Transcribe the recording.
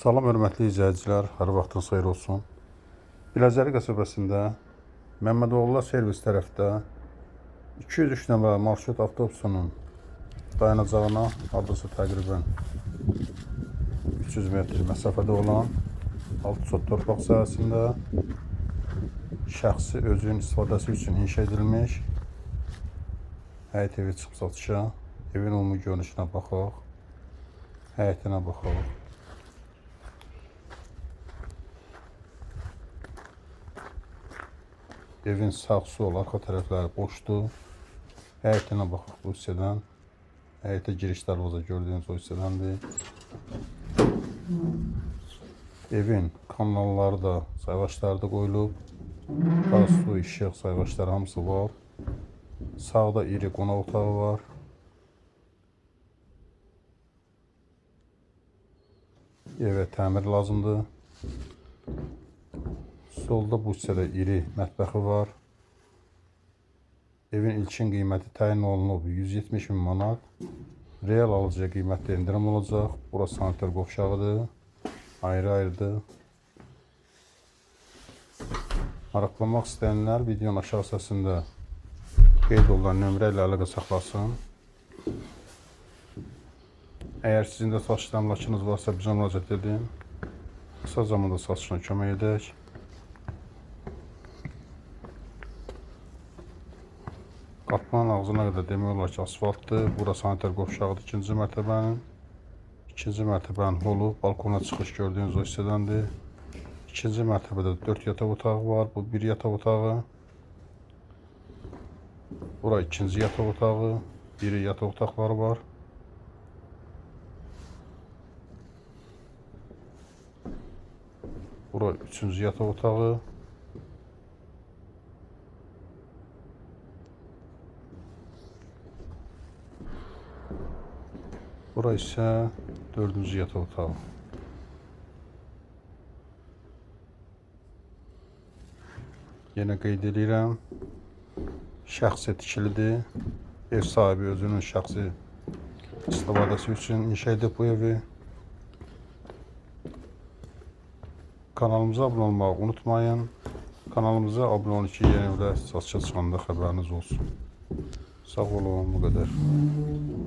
Salam hörmətli izləyicilər, hər vaxtınız xeyir olsun. Biləcəri qəsəbəsində Məmmədoğlular servis tərəfdə 203 nömrəli marşrut avtobusunun dayanacağına hardasa təqribən 300 metr məsafədə olan altı sot torpaq sahəsində şəxsi özünün istifadəsi üçün inşa edilmiş həyət evi çıxıb satışa, evin ümumi görünüşünə baxaq, həyətinə baxaq. Evin sağ sol arka tərəfləri boşdur. Həyətinə baxaq bu hissədən. Həyətə giriş darvaza gördüyünüz o hissədəndir. Evin kanalları da, sayğaçları da qoyulub. Qaz, su, işıq, sayğaçları hamısı var. Sağda iri qonaq otağı var. Evə təmir lazımdır. Solda bu hissədə iri mətbəxi var. Evin ilkin qiyməti təyin olunub 170 min manat. Real alıcıya qiymətdə endirim olacaq. Bura sanitar qovşağıdır. Ayrı-ayrıdır. Maraqlanmaq istəyənlər videonun aşağı hissəsində qeyd olunan nömrə ilə əlaqə saxlasın. Əgər sizin də satış əmlakınız varsa bizə müraciət edin. Qısa zamanda satışına kömək edək. Qapının ağzına qədər demək olar ki, asfaltdır. Bura sanitar qovşağıdır ikinci mərtəbənin. İkinci mərtəbənin holu, balkona çıxış gördüyünüz o hissədəndir. İkinci mərtəbədə 4 yataq otağı var. Bu bir yataq otağı. Bura ikinci yataq otağı. Biri yataq otaqları var. Bura üçüncü yataq otağı. Bura isə dördüncü yataq otağı. Yenə qeyd edirəm. Şəxsi tikilidir. Ev sahibi özünün şəxsi istifadəsi üçün inşa edib bu evi. Kanalımıza abunə olmağı unutmayın. Kanalımıza abunə olun ki, yeni evlər satışa çıxanda xəbəriniz olsun. Sağ olun, bu qədər.